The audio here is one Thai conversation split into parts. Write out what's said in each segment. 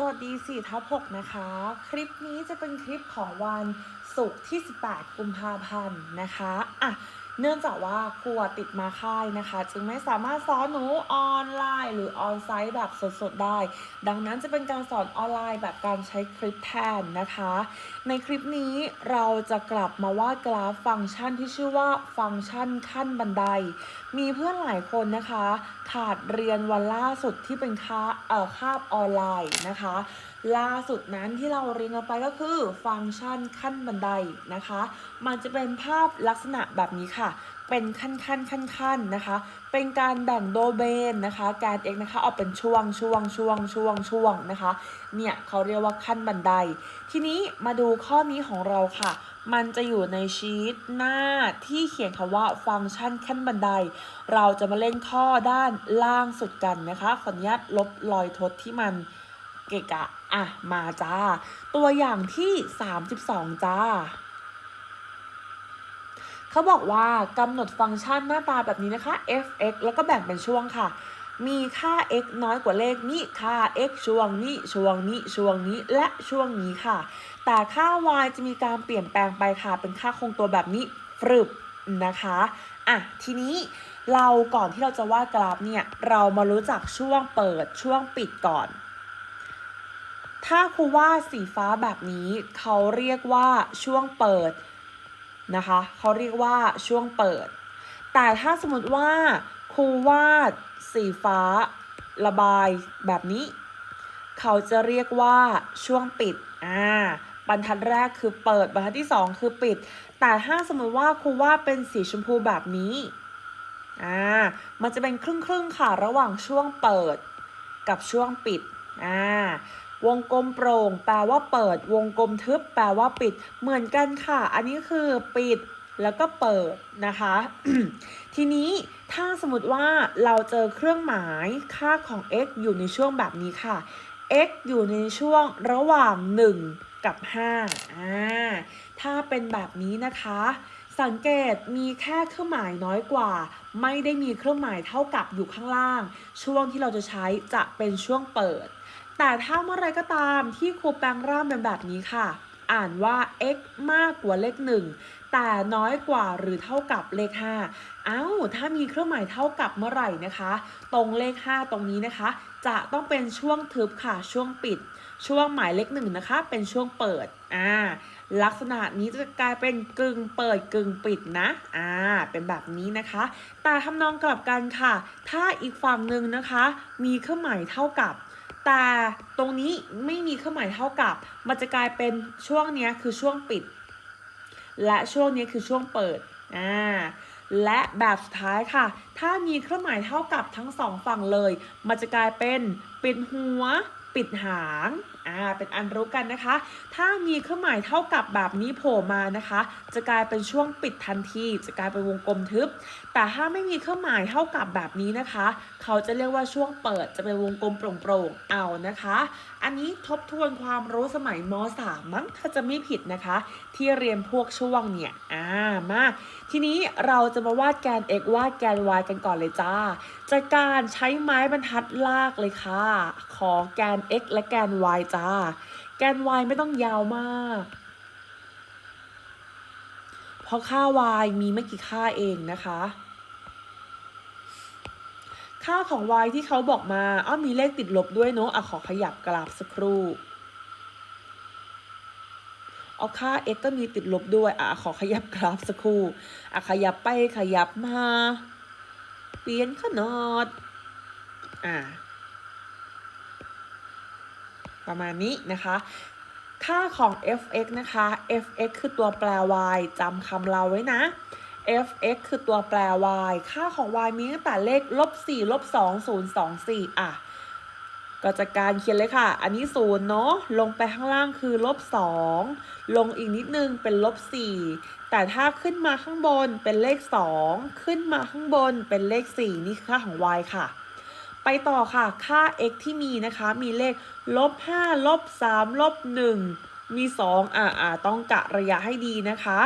สวัสดี4ทับ6นะคะ คลิปนี้จะเป็นคลิปของวันศุกร์ที่ 18 กุมภาพันธ์นะคะอะ เนื่องจากว่าครูอะติดมาค่ายนะคะ จึงไม่สามารถสอนหนูออนไลน์ หรือออนไซต์แบบสดๆได้ ดังนั้นจะเป็นการสอนออนไลน์แบบการใช้คลิปแทนนะคะ ในคลิปนี้เราจะกลับมาวาดกราฟฟังก์ชันที่ชื่อว่าฟังก์ชันขั้นบันได มีเพื่อนหลายคนนะคะ ขาดเรียนวันล่าสุดที่เป็นค่าเอ่อคาบออนไลน์นะคะ ล่าสุดนั้นที่เราเรียนกันไปก็คือฟังก์ชันขั้นบันไดนะคะ มันจะเป็นภาพลักษณะแบบนี้ค่ะ เป็นขั้นขั้นขั้นขั้นนะคะ เป็นการแบ่งโดเบนนะคะแกน x นะคะออกเป็นช่วงช่วงช่วงช่วงช่วงนะคะ เนี่ยเขาเรียกว่าขั้นบันได ทีนี้มาดูข้อนี้ของเราค่ะ มันจะอยู่ในชีตหน้าที่เขียนคำว่าฟังก์ชันขั้นบันได เราจะมาเล่นข้อด้านล่างสุดกันนะคะขออนุญาตลบรอยทดที่มัน เกะกะ อะ มาจ้า ตัวอย่างที่ 32 จ้า เขาบอกว่ากำหนดฟังก์ชันหน้าตาแบบนี้นะคะ f(x) แล้วก็แบ่งเป็นช่วงค่ะ มีค่า x น้อยกว่าเลขนี้ ค่า x ช่วงนี้ ช่วงนี้ ช่วงนี้ และช่วงนี้ค่ะ แต่ค่า y จะมีการเปลี่ยนแปลงไปค่ะ เป็นค่าคงตัวแบบนี้ฟรึบนะคะ อะ ทีนี้เราก่อนที่เราจะวาดกราฟเนี่ย เรามารู้จักช่วงเปิดช่วงปิดก่อน ถ้าครูวาดสีฟ้าแบบนี้เขาเรียกว่าช่วงเปิดนะคะเขาเรียกว่าช่วงเปิด แต่ถ้าสมมติว่าครูวาดสีฟ้าระบายแบบนี้ เขาจะเรียกว่าช่วงปิดอ่าบรรทัดแรกคือเปิดบรรทัดที่ 2 คือปิด แต่ถ้าสมมติว่าครูวาดเป็นสีชมพูแบบนี้อ่ามันจะเป็นครึ่งครึ่งๆค่ะระหว่างช่วงเปิดกับช่วงปิดอ่า วงกลมโปร่ง แปลว่าเปิด วงกลมทึบ แปลว่าปิด เหมือนกันค่ะ อันนี้คือปิดแล้วก็เปิดนะคะ ทีนี้ถ้าสมมติว่าเราเจอเครื่องหมายค่าของ x อยู่ในช่วงแบบนี้ค่ะ x อยู่ในช่วงระหว่าง 1 กับ5อ่าถ้าเป็นแบบนี้นะคะ สังเกตมีแค่เครื่องหมายน้อยกว่า ไม่ได้มีเครื่องหมายเท่ากับอยู่ข้างล่าง ช่วงที่เราจะใช้จะเป็นช่วงเปิด แต่ถ้าเมื่อไรก็ตามที่ครูแปลงร่างเป็นแบบนี้ค่ะ อ่านว่า x มากกว่าเลข 1 แต่น้อยกว่าหรือเท่ากับเลข 5 เอ้า ถ้ามีเครื่องหมายเท่ากับเมื่อไหร่นะคะ ตรงเลข 5 ตรงนี้นะคะ จะต้องเป็นช่วงทึบค่ะ ช่วงปิด ช่วงหมายเลขหนึ่งนะคะ เป็นช่วงเปิด อ่า ลักษณะนี้จะกลายเป็นกึ่งเปิดกึ่งปิดนะ อ่า เป็นแบบนี้นะคะ แต่ทำนองกลับกันค่ะ ถ้าอีกฝั่งหนึ่งนะคะ มีเครื่องหมายเท่ากับ แต่ตรงนี้ไม่มีเครื่องหมายเท่ากับ มันจะกลายเป็นช่วงนี้คือช่วงปิด และช่วงนี้คือช่วงเปิดอ่าและแบบสุดท้ายค่ะ ถ้ามีเครื่องหมายเท่ากับทั้งสองฝั่งเลย มันจะกลายเป็นปิดหัว ปิดหางอ่าเป็นอันรู้กันนะคะ ถ้ามีเครื่องหมายเท่ากับแบบนี้โผล่มานะคะ จะกลายเป็นช่วงปิดทันที จะกลายเป็นวงกลมทึบ แต่ถ้าไม่มีเครื่องหมายเท่ากับแบบนี้นะคะ เขาจะเรียกว่าช่วงเปิดจะเป็นวงกลมโปร่งๆเอานะคะ อันนี้ทบทวนความรู้สมัยม .3 มั้งถ้าจะไม่ผิดนะคะ ที่เรียนพวกช่วงเนี่ยอ่ามาทีนี้เราจะมาวาดแกน x วาดแกน y กันก่อนเลยจ้าจากการใช้ไม้บรรทัดลากเลยค่ะ ขอแกน x และแกน y จ้า แกน y ไม่ต้องยาวมาก เพราะค่า y มีไม่กี่ค่าเองนะคะ ค่าของ y ที่เขาบอกมาอ้ามีเลขติดลบด้วยเนอะอะขอขยับกราฟสักครู่เอาค่า x ก็มีติดลบด้วย อะ ขอขยับกราฟสักครู่ อะ ขยับไปขยับมา เปลี่ยนขนาดอ่าประมาณนี้นะคะ ค่าของ f(x) นะคะ f(x) คือตัวแปร y จำคำเราไว้นะ f(x) คือตัวแปร y ค่าของ y มีตั้งแต่เลขลบ4ลบ2 0 2 4 อะ ก็จะการเขียนเลยค่ะ อันนี้ศูนย์เนาะ ลงไปข้างล่างคือลบ 2 ลงอีกนิดนึงเป็นลบ4 แต่ถ้าขึ้นมาข้างบนเป็นเลข 2 ขึ้นมาข้างบนเป็นเลข 4 นี่คือค่าของ y ค่ะ ไปต่อค่ะ ค่า x ที่มีนะคะ มีเลขลบ5ลบ3ลบ1มี 2 อ่าอ่าต้องกะระยะให้ดีนะคะ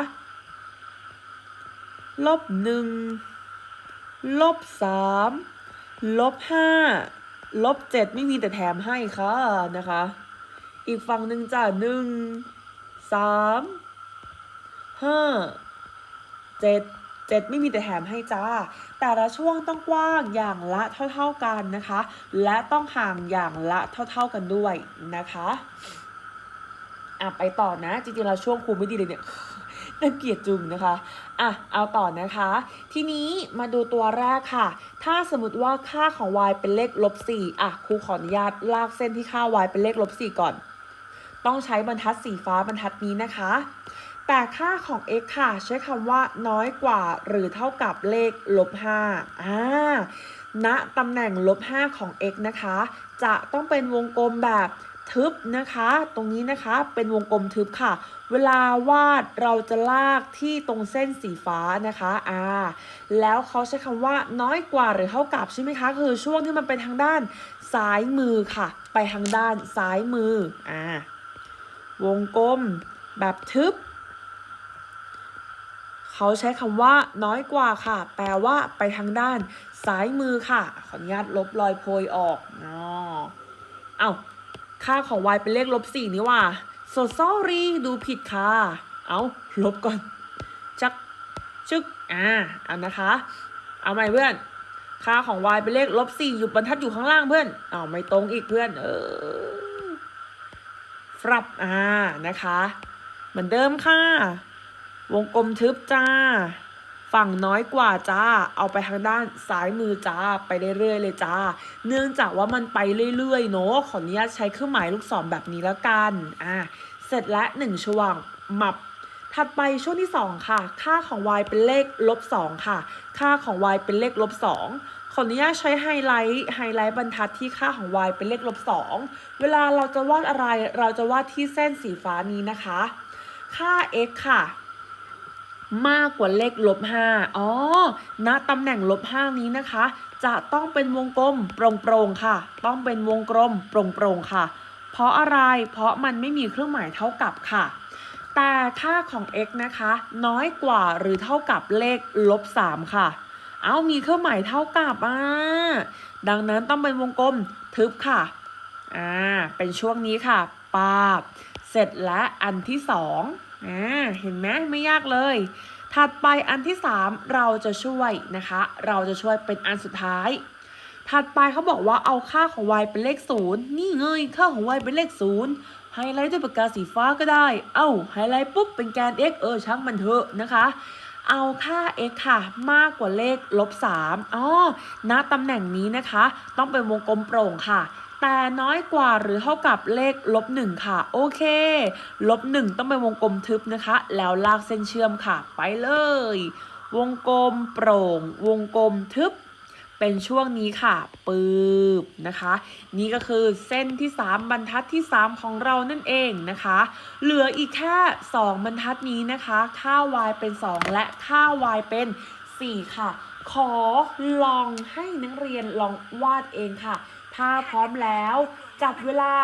ลบ1ลบ3ลบ5ลบเจ็ดไม่มีแต่แถมให้ค่ะนะคะ อีกฝั่งหนึ่งจ้ะหนึ่งสาม ห้าเจ็ดเจ็ดไม่มีแต่แถมให้จ้า แต่ละช่วงต้องกว้างอย่างละเท่าๆกันนะคะ และต้องห่างอย่างละเท่าๆกันด้วยนะคะอะไปต่อนะจริงๆเราช่วงครูไม่ดีเลยเนี่ยน่าเกลียดจุงนะคะ อะ เอาต่อนะคะ ทีนี้มาดูตัวแรกค่ะ ถ้าสมมติว่าค่าของ y เป็นเลขลบ4อะ ครูขออนุญาตลากเส้นที่ค่า y เป็นเลขลบ4ก่อน ต้องใช้บรรทัดสีฟ้าบรรทัดนี้นะคะ แต่ค่าของ x ค่ะ ใช้คำว่าน้อยกว่าหรือเท่ากับเลขลบ5อ่าณตำแหน่งลบ5ของ x นะคะ จะต้องเป็นวงกลมแบบทึบนะคะ ตรงนี้นะคะเป็นวงกลมทึบค่ะ เวลาวาดเราจะลากที่ตรงเส้นสีฟ้านะคะอ่าแล้วเขาใช้คำว่าน้อยกว่าหรือเท่ากับใช่ไหมคะ คือช่วงที่มันไปทางด้านซ้ายมือค่ะ ไปทางด้านซ้ายมืออ่าวงกลมแบบทึบ เขาใช้คำว่าน้อยกว่าค่ะ แปลว่าไปทางด้านซ้ายมือค่ะ ขออนุญาตลบรอยโพยออกอ๋อเอ้าค่าของ y เป็นเลขลบสี่นี่ว่า so sorry ดูผิดค่ะ เอาลบก่อน ชัก ชึก อ่า เอานะคะ เอาใหม่เพื่อน ค่าของ y เป็นเลขลบสี่อยู่บรรทัดอยู่ข้างล่างเพื่อนเอาไม่ตรงอีกเพื่อน เออฟรับ อ่า นะคะ เหมือนเดิมค่ะ วงกลมทึบจ้า ฝั่งน้อยกว่าจ้า เอาไปทางด้านซ้ายมือจ้า ไปเรื่อยๆเลยจ้า เนื่องจากว่ามันไปเรื่อยๆเนาะ ขออนุญาตใช้เครื่องหมายลูกศรแบบนี้แล้วกัน อ่าเสร็จแล้วหนึ่งช่วงหมับถัดไปช่วงที่ 2 ค่ะ ค่าของ y เป็นเลขลบ2ค่ะ ค่าของ y เป็นเลขลบ2ขออนุญาตใช้ไฮไลท์ไฮไลท์บรรทัดที่ค่าของ y เป็นเลขลบ2เวลาเราจะวาดอะไรเราจะวาดที่เส้นสีฟ้านี้นะคะ ค่า x ค่ะ มากกว่าเลขลบ5อ๋อณตำแหน่งลบ5นี้นะคะ จะต้องเป็นวงกลมโปร่งๆค่ะ ต้องเป็นวงกลมโปร่งๆค่ะ เพราะอะไรเพราะมันไม่มีเครื่องหมายเท่ากับค่ะ แต่ค่าของ x นะคะ น้อยกว่าหรือเท่ากับเลขลบ3ค่ะ เอามีเครื่องหมายเท่ากับอ่าดังนั้นต้องเป็นวงกลมทึบค่ะอ่าเป็นช่วงนี้ค่ะปาบ เสร็จแล้วอันที่สอง อ่าเห็นไหมไม่ยากเลย ถัดไปอันที่สามเราจะช่วยนะคะ เราจะช่วยเป็นอันสุดท้าย ถัดไปเขาบอกว่าเอาค่าของ y เป็นเลขศูนย์นี่ไงค่าของ y เป็นเลขศูนย์ไฮไลท์ด้วยปากกาสีฟ้าก็ได้ เอ้าไฮไลท์ปุ๊บเป็นแกน x เออช่างมันเถอะนะคะเอาค่า x ค่ะ มากกว่าเลขลบ3อ๋อณตำแหน่งนี้นะคะ ต้องเป็นวงกลมโปร่งค่ะ แต่น้อยกว่าหรือเท่ากับเลขลบ1ค่ะ โอเค ลบ1ต้องเป็นวงกลมทึบนะคะ แล้วลากเส้นเชื่อมค่ะ ไปเลย วงกลมโปร่ง วงกลมทึบ เป็นช่วงนี้ค่ะ ปืบนะคะ นี่ก็คือเส้นที่ 3 บรรทัดที่ 3 ของเรานั่นเองนะคะ เหลืออีกแค่ 2 บรรทัดนี้นะคะ ค่า y เป็น 2 และค่า y เป็น 4 ค่ะ ขอลองให้นักเรียนลองวาดเองค่ะ ถ้าพร้อมแล้ว จับเวลา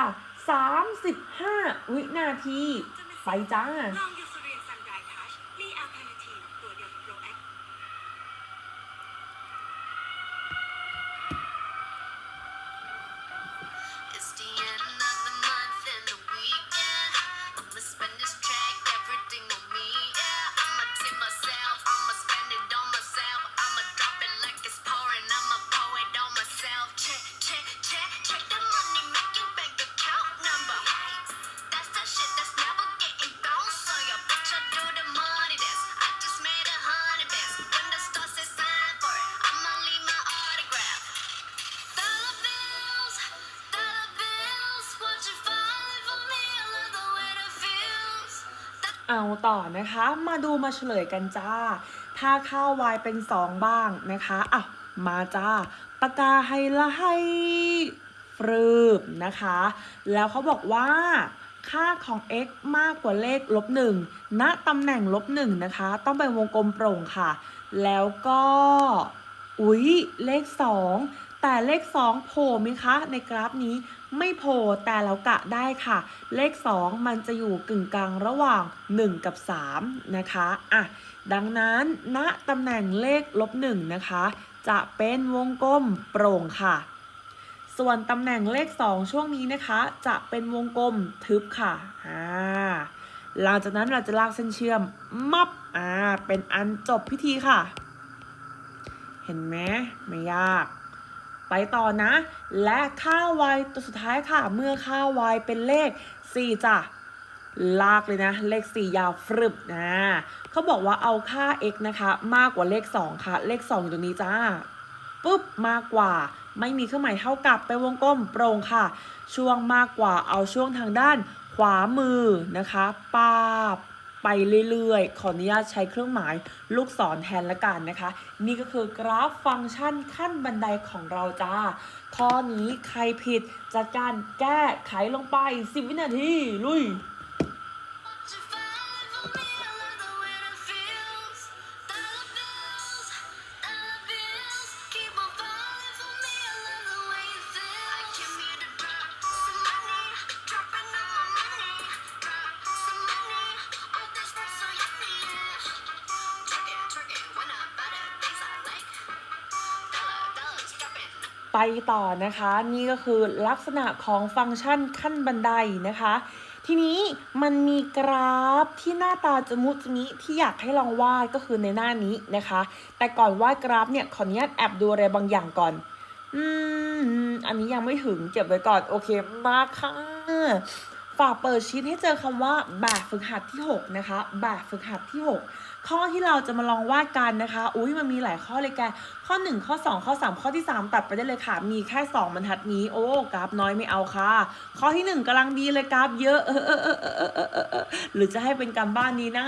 35 วินาที ไปจ้า ต่อนะคะ มาดูมาเฉลยกันจ้า ถ้าค่า y เป็น2บ้างนะคะอะมาจ้าปากกาไฮไลท์ฟรึบนะคะ แล้วเขาบอกว่าค่าของ x มากกว่าเลขลบ1ณตำแหน่งลบ1นะคะ ต้องเป็นวงกลมโปร่งค่ะ แล้วก็ อุ๊ย เลข 2 แต่เลข 2โผล่ไหมคะ ในกราฟนี้ ไม่โผล่แต่เรากะได้ค่ะ เลข 2 มันจะอยู่กึ่งกลางระหว่าง 1 กับ 3 นะคะอะดังนั้นณตำแหน่งเลขลบ1นะคะ จะเป็นวงกลมโปร่งค่ะ ส่วนตำแหน่งเลข 2 ช่วงนี้นะคะ จะเป็นวงกลมทึบค่ะอ่าหลังจากนั้นเราจะลากเส้นเชื่อมมับอ่าเป็นอันจบพิธีค่ะ เห็นไหมไม่ยาก ไปต่อนะ และค่า y ตัวสุดท้ายค่ะ เมื่อค่า y เป็นเลข 4จ้ะลากเลยนะ เลข 4 ยาวฟรึบนะเขาบอกว่าเอาค่า x นะคะ มากกว่าเลข 2 ค่ะ เลข 2 อยู่ตรงนี้จ้าปุ๊บมากกว่า ไม่มีเครื่องหมายเท่ากับไปวงกลมโปร่งค่ะ ช่วงมากกว่าเอาช่วงทางด้านขวามือนะคะปาบ ไปเรื่อยๆ ขออนุญาตใช้เครื่องหมายลูกศรแทนละกันนะคะ นี่ก็คือกราฟฟังก์ชันขั้นบันไดของเราจ้า ข้อนี้ใครผิดจัดการแก้ไขลงไป 10 วินาที ลุย ต่อนะคะ นี่ก็คือลักษณะของฟังก์ชันขั้นบันไดนะคะ ทีนี้มันมีกราฟที่หน้าตาจะมุจมิที่อยากให้ลองวาดก็คือในหน้านี้นะคะ แต่ก่อนวาดกราฟเนี่ยขออนุญาตแอบดูอะไรบางอย่างก่อน อืม อันนี้ยังไม่ถึงเก็บไว้ก่อน โอเคมาค่ะฝากเปิดชีทให้เจอคำว่าแบบฝึกหัดที่ 6 นะคะแบบฝึกหัดที่ 6 ข้อที่เราจะมาลองวาดกันนะคะ อุ้ยมันมีหลายข้อเลยแก ข้อ 1 ข้อ 2 ข้อ 3 ข้อที่ 3 ตัดไปได้เลยค่ะ มีแค่ 2บรรทัดนี้ โอ้กราฟน้อยไม่เอาค่ะ ข้อที่ 1 กำลังดีเลยกราฟเยอะเออเออเออเออเออหรือจะให้เป็นการบ้านนี้นะ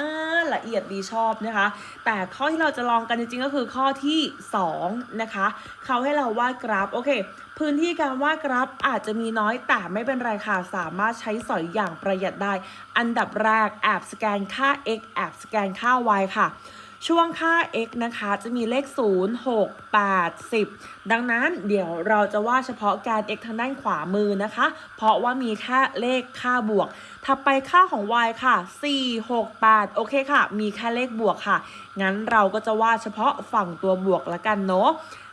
ละเอียดดีชอบนะคะ แต่ข้อที่เราจะลองกันจริงๆก็คือข้อที่ 2 นะคะ เขาให้เราวาดกราฟ โอเค พื้นที่การวาดกราฟอาจจะมีน้อยแต่ไม่เป็นไรค่ะ สามารถใช้สอยอย่างประหยัดได้ อันดับแรกแอบสแกนค่า x แอบสแกนค่า y ค่ะ ช่วงค่า x นะคะจะมีเลข 0 6 8 10 ดังนั้นเดี๋ยวเราจะวาดเฉพาะการ x ทางด้านขวามือนะคะ เพราะว่ามีแค่เลขค่าบวก ถัดไปค่าของ y ค่ะ 4 6 8 โอเคค่ะ มีแค่เลขบวกค่ะ งั้นเราก็จะวาดเฉพาะฝั่งตัวบวกละกันเนาะ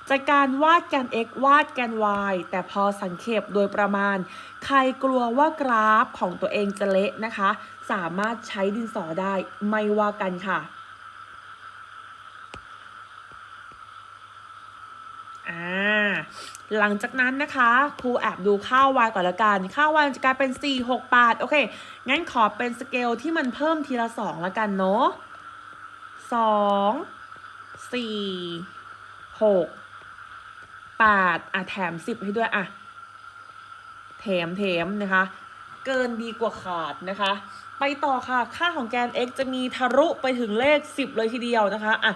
จากการวาดแกน x วาดแกน y แต่พอสังเขปโดยประมาณ ใครกลัวว่ากราฟของตัวเองจะเละนะคะ สามารถใช้ดินสอได้ไม่ว่ากันค่ะอ่าหลังจากนั้นนะคะครูแอบดูค่าว y ก่อนละกัน ค่า y มันจะกลายเป็น 4 6 8โอเค งั้นขอเป็นสเกลที่มันเพิ่มทีละ 2 ละกันเนาะ2 4 6 8อะแถม10ให้ด้วยอะแถมแถมนะคะ เกินดีกว่าขาดนะคะ ไปต่อค่ะ ค่าของแกน x จะมีทะลุไปถึงเลข 10 เลยทีเดียวนะคะอะ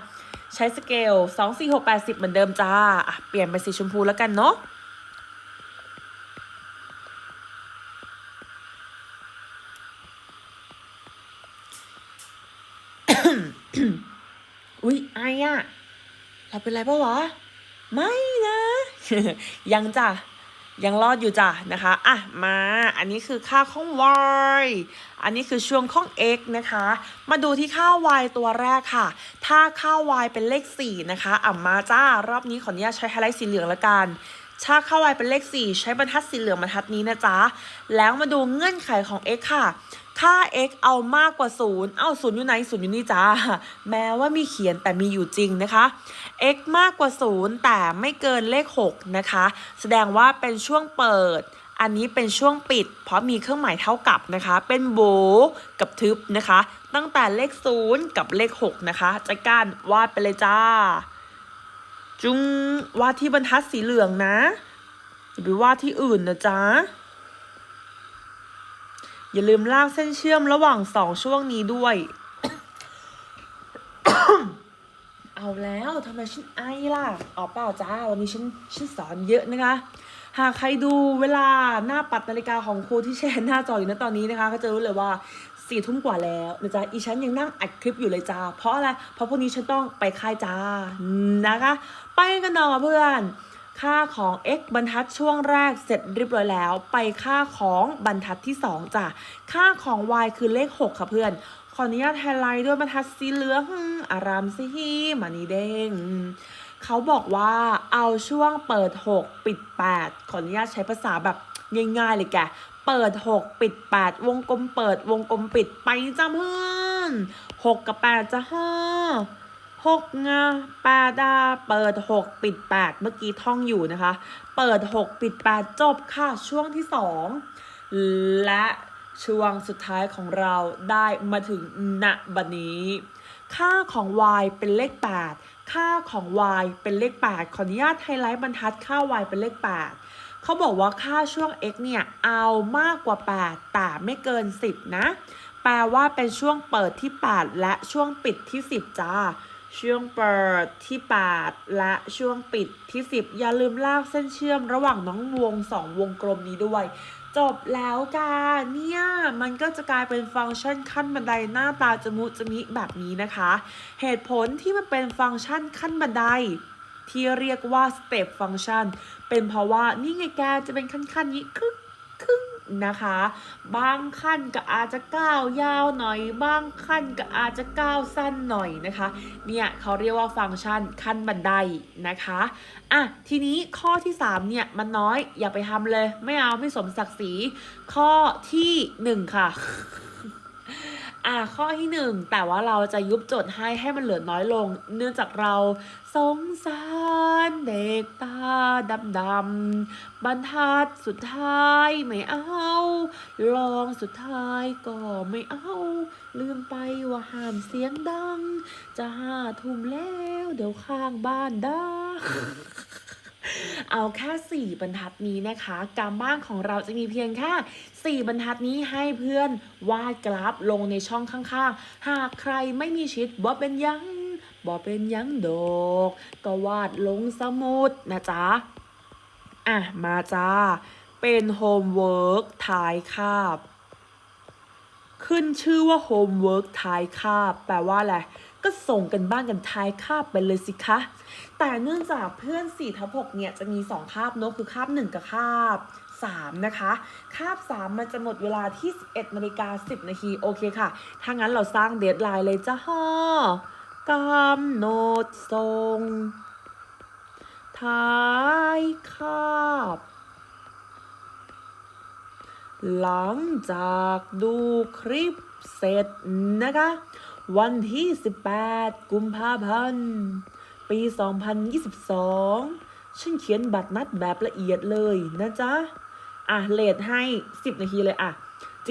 ใช้สเกล 2 4 6 8 10 เหมือนเดิมจ้าอะเปลี่ยนเป็นสีชมพูแล้วกันเนาะอุ๊ยไออะเราเป็นไรปะวะ ไม่ ยังจ้ะยังรอดอยู่จ้ะนะคะอะมาอันนี้คือค่าของ y อันนี้คือช่วงของ x นะคะ มาดูที่ค่า y ตัวแรกค่ะ ถ้าค่า y เป็นเลข 4 นะคะอะมาจ้ารอบนี้ขออนุญาตใช้ไฮไลท์สีเหลืองละกันถ้าค่า y เป็นเลข 4 ใช้บรรทัดสีเหลืองบรรทัดนี้นะจ๊ะ แล้วมาดูเงื่อนไขของ x ค่ะ ค่า x เอามากกว่า 0 เอ้า0อยู่ไหน0อยู่นี่จ้า แม้ว่ามีเขียนแต่มีอยู่จริงนะคะ x มากกว่า 0 แต่ไม่เกินเลข 6 นะคะ แสดงว่าเป็นช่วงเปิด อันนี้เป็นช่วงปิด เพราะมีเครื่องหมายเท่ากับนะคะ เป็นโบกับทึบนะคะ ตั้งแต่เลข 0 กับเลข 6 นะคะจัดการวาดไปเลยจ้า จุงวาดที่บรรทัดสีเหลืองนะอย่าไปวาดที่อื่นนะจ๊ะ อย่าลืมลากเส้นเชื่อมระหว่างสองช่วงนี้ด้วย เอาแล้วทำไมฉันไอล่ะอ๋อเปล่าจ้า วันนี้ฉันฉันสอนเยอะนะคะ หากใครดูเวลาหน้าปัดนาฬิกาของครูที่แชร์หน้าจออยู่นตอนนี้นะคะ ก็จะรู้เลยว่าสี่ทุ่มกว่าแล้วนะจ๊ะ อีฉันยังนั่งอัดคลิปอยู่เลยจ้า เพราะอะไร เพราะพวกนี้ฉันต้องไปค่ายจ้านะคะ ไปกันต่อเพื่อน ค่าของ x บรรทัดช่วงแรกเสร็จเรียบร้อยแล้ว ไปค่าของบรรทัดที่ 2จ้ะค่าของ y คือเลข 6 ค่ะเพื่อนขออนุญาตไฮไลท์ด้วยบรรทัดสีเหลืองอารามสีมานีเด้งเขาบอกว่าเอาช่วงเปิด 6 ปิด 8 ขออนุญาตใช้ภาษาแบบง่ายๆเลยแกเปิด 6 ปิด 8 วงกลมเปิดวงกลมปิดไปจ้าเพื่อน 6 กับ 8จะห้า หกงาแปดา เปิด6ปิด8เมื่อกี้ท่องอยู่นะคะ เปิด6ปิด8จบค่ะช่วงที่2และช่วงสุดท้ายของเราได้มาถึงณบัดนี้ ค่าของ y เป็นเลข 8 ค่าของ y เป็นเลข 8 ขออนุญาตไฮไลท์บรรทัดค่า y เป็นเลข 8 เขาบอกว่าค่าช่วง x เนี่ย เอามากกว่า 8 แต่ไม่เกิน 10 นะ แปลว่าเป็นช่วงเปิดที่ 8 และช่วงปิดที่ 10 จ้า ช่วงเปิดที่8และช่วงปิดที่10อย่าลืมลากเส้นเชื่อมระหว่างน้องวง2วงกลมนี้ด้วย จบแล้วกาเนี่ย มันก็จะกลายเป็นฟังก์ชันขั้นบันไดหน้าตาจมุจมิแบบนี้นะคะ เหตุผลที่มันเป็นฟังก์ชันขั้นบันไดที่เรียกว่า step function เป็นเพราะว่านี่ไงแกจะเป็นขั้นๆนี้ครึ่งครึ่ง นะคะ บางขั้นก็อาจจะก้าวยาวหน่อย บางขั้นก็อาจจะก้าวสั้นหน่อยนะคะ เนี่ยเขาเรียกว่าฟังก์ชันขั้นบันไดนะคะอะทีนี้ข้อที่ 3 เนี่ยมันน้อยอย่าไปทำเลย ไม่เอาไม่สมศักดิ์ศรีข้อทีหนึ่1 ค่ะอะข้อที่ 1 แต่ว่าเราจะยุบโจทย์ให้ให้มันเหลือน้อยลง เนื่องจากเราสงสาร เด็กตาดำดำบรรทัดสุดท้ายไม่เอาลองสุดท้ายก็ไม่เอา ลืมไปว่าห้ามเสียงดัง จะห้าทุ่มแล้ว เดี๋ยวข้างบ้านด่าเอาแค่4บรรทัดนี้นะคะการบ้านของเราจะมีเพียงแค่4บรรทัดนี้ให้เพื่อนวาดกราฟลงในช่องข้างๆ หากใครไม่มีชิดบ่าเป็นยัง บ่เป็นยังดอกก็วาดลงสมุดนะจ๊ะ อะ มาจ้า เป็นโฮมเวิร์กท้ายคาบ ขึ้นชื่อว่าโฮมเวิร์กท้ายคาบ แปลว่าอะไร ก็ส่งกันบ้านกันท้ายคาบไปเลยสิคะ แต่เนื่องจากเพื่อน4ทับ6เนี่ยจะมี 2 คาบเนอะคือคาบ 1 กับคาบ3นะคะ คาบ 3 มันจะหมดเวลาที่ 11นาฬิกา10 นาที โอเคค่ะ ถ้างั้นเราสร้างเดทไลน์เลยจ้าฮ่อ กำหนดส่งท้ายคาบ หลังจากดูคลิปเสร็จนะคะ วันที่ 18 กุมภาพันธ์ ปี 2022 ฉันเขียนบัตรนัดแบบละเอียดเลยนะจ๊ะ อะเลทให้ 10 นาทีเลยอะ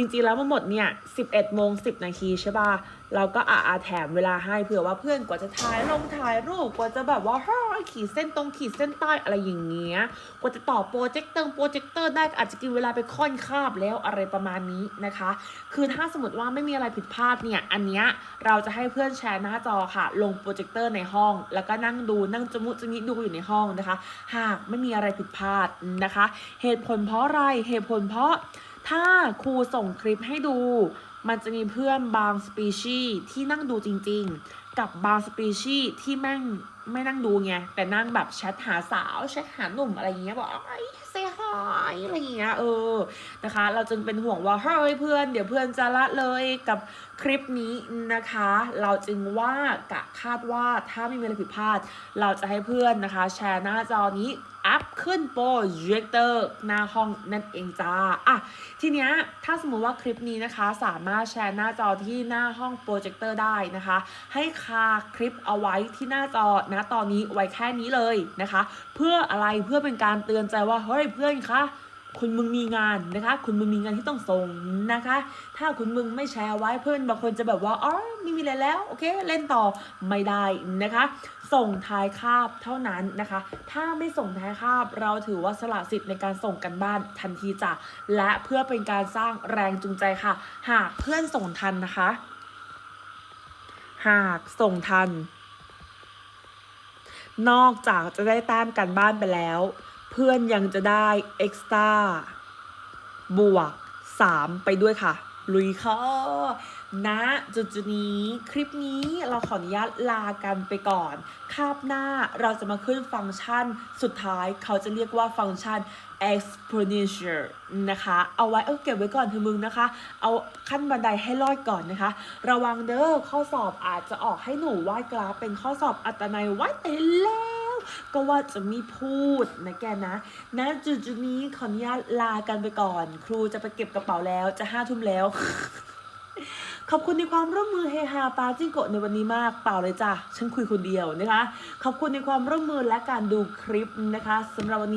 จริงๆแล้วทั้งหมดเนี่ย11โมง10 นาทีใช่ป่ะ เราก็อะอะแถมเวลาให้เผื่อว่าเพื่อนกว่าจะถ่ายลงถ่ายรูปกว่าจะแบบว่าฮ้ยขีดเส้นตรงขีดเส้นใต้อะไรอย่างเงี้ย กว่าจะต่อโปรเจคเตอร์โปรเจคเตอร์ได้อาจจะกินเวลาไปค่อนคาบแล้วอะไรประมาณนี้นะคะ คือถ้าสมมติว่าไม่มีอะไรผิดพลาดเนี่ย อันเนี้ยเราจะให้เพื่อนแชร์หน้าจอค่ะ ลงโปรเจคเตอร์ในห้อง แล้วก็นั่งดูนั่งจมุจมิดูอยู่ในห้องนะคะ หากไม่มีอะไรผิดพลาดนะคะ เหตุผลเพราะอะไรเหตุผลเพราะ ถ้าครูส่งคลิปให้ดู มันจะมีเพื่อนบางสปีชีที่นั่งดูจริง ๆกับบางสปีชีส์ที่แม่งไม่นั่งดูไง แต่นั่งแบบแชทหาสาวแชทหาหนุ่มอะไรเงี้ยบอกไอ้เซฮายอะไรเงี้ยเออนะคะ เราจึงเป็นห่วงว่าเฮ้ยเพื่อน เดี๋ยวเพื่อนจะละเลยกับคลิปนี้นะคะ เราจึงว่ากะคาดว่าถ้าไม่มีอะไรผิดพลาด เราจะให้เพื่อนนะคะ แชร์หน้าจอนี้อัพขึ้นโปรเจคเตอร์หน้าห้องนั่นเองจ้าอะทีเนี้ยถ้าสมมติว่าคลิปนี้นะคะ สามารถแชร์หน้าจอที่หน้าห้องโปรเจคเตอร์ได้นะคะ ให้คาคลิปเอาไว้ที่หน้าจอนะตอนนี้ไว้แค่นี้เลยนะคะ เพื่ออะไรเพื่อเป็นการเตือนใจว่าเฮ้ยเพื่อนคะคุณมึงมีงานนะคะ คุณมึงมีงานที่ต้องส่งนะคะ ถ้าคุณมึงไม่แชร์ไว้เพื่อนบางคนจะแบบว่าอ๋อไม่มีอะไรแล้วโอเคเล่นต่อไม่ได้นะคะ ส่งท้ายคาบเท่านั้นนะคะ ถ้าไม่ส่งท้ายคาบเราถือว่าสละสิทธิ์ในการส่งกันบ้านทันทีจ้ะและเพื่อเป็นการสร้างแรงจูงใจค่ะ หากเพื่อนส่งทันนะคะ หากส่งทัน นอกจากจะได้แต้มกันบ้านไปแล้ว เพื่อนยังจะได้เอ็กซ์ตาบวก 3 ไปด้วยค่ะ ลุยค่ะ ณจุดจุดนี้คลิปนี้เราขออนุญาตลากันไปก่อน คาบหน้าเราจะมาขึ้นฟังก์ชัน สุดท้ายเขาจะเรียกว่าฟังก์ชัน exponential นะคะ เอาไว้เออเก็บไว้ก่อนเถอะมึงนะคะ เอาขั้นบันไดให้รอดก่อนนะคะ ระวังเด้อข้อสอบอาจจะออกให้หนูวาดกราฟเป็นข้อสอบอัตนัยไว้แต่แล้วก็ว่าจะม่พูดนะแกนะณจุดจุดนี้ขออนุญาตลากันไปก่อน ครูจะไปเก็บกระเป๋าแล้วจะห้าทุ่มแล้ว ขอบคุณในความร่วมมือเฮฮาปาจิงโกะในวันนี้มากเปล่าเลยจ้ะฉันคุยคนเดียวนะคะ ขอบคุณในความร่วมมือและการดูคลิปนะคะสำหรับวันนี้